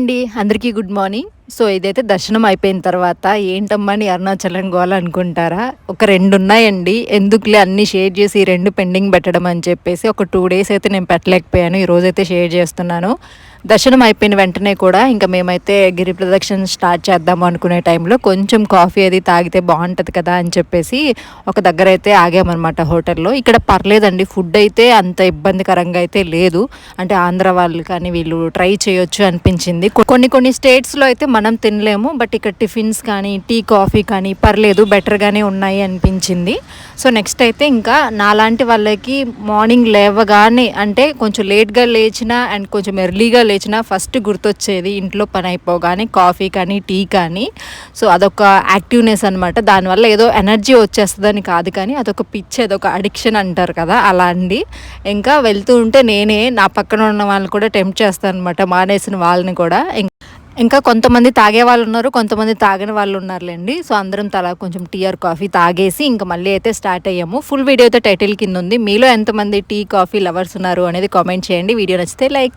అండి అందరికీ good morning. So ఇదైతే దర్శనం అయిపోయిన తర్వాత ఏంటమ్మా అని అరుణాచలం గోల అనుకుంటారా? ఒక రెండు ఉన్నాయండి. ఎందుకులే అన్ని షేర్ చేసి రెండు పెండింగ్ పెట్టడం అని చెప్పేసి ఒక టూ డేస్ అయితే నేను పెట్టలేకపోయాను. ఈరోజైతే షేర్ చేస్తున్నాను. దర్శనం అయిపోయిన వెంటనే కూడా ఇంకా మేమైతే గిరి ప్రదక్షిణ స్టార్ట్ చేద్దాం అనుకునే టైంలో కొంచెం కాఫీ అది తాగితే బాగుంటుంది కదా అని చెప్పేసి ఒక దగ్గర అయితే ఆగామన్నమాట హోటల్లో. ఇక్కడ పర్లేదండి ఫుడ్ అయితే అంత ఇబ్బందికరంగా అయితే లేదు. అంటే ఆంధ్ర వాళ్ళు కానీ వీళ్ళు ట్రై చేయొచ్చు అనిపించింది. కొన్ని కొన్ని స్టేట్స్లో అయితే మనం తినలేము బట్ ఇక్కడ టిఫిన్స్ కానీ టీ కాఫీ కానీ పర్లేదు బెటర్గానే ఉన్నాయి అనిపించింది. సో నెక్స్ట్ అయితే ఇంకా నాలాంటి వాళ్ళకి మార్నింగ్ లేవగానే అంటే కొంచెం లేట్గా లేచినా అండ్ కొంచెం ఎర్లీగా లేచినా ఫస్ట్ గుర్తొచ్చేది ఇంట్లో పని అయిపోగానే కాఫీ కానీ టీ కానీ. సో అదొక యాక్టివ్నెస్ అనమాట దానివల్ల ఏదో ఎనర్జీ వచ్చేస్తుందని కాదు కానీ అదొక పిచ్చి అదొక అడిక్షన్ అంటారు కదా అలా అండి ఇంకా వెళ్తూ ఉంటే నేనే నా పక్కన ఉన్న వాళ్ళని కూడా టెంప్ట్ చేస్తాను అనమాట మానేసిన వాళ్ళని కూడా. ఇంకా కొంతమంది తాగే వాళ్ళు ఉన్నారు కొంతమంది తాగని వాళ్ళు ఉన్నారులేండి. సో అందరం తలా కొంచెం టీ ఆర్ కాఫీ తాగేసి ఇంకా మళ్ళీ అయితే స్టార్ట్ అయ్యాము. ఫుల్ వీడియో అయితే టైటిల్ కింద ఉంది. మీలో ఎంతమంది టీ కాఫీ లవర్స్ ఉన్నారు అనేది కామెంట్ చేయండి. వీడియో నచ్చితే లైక్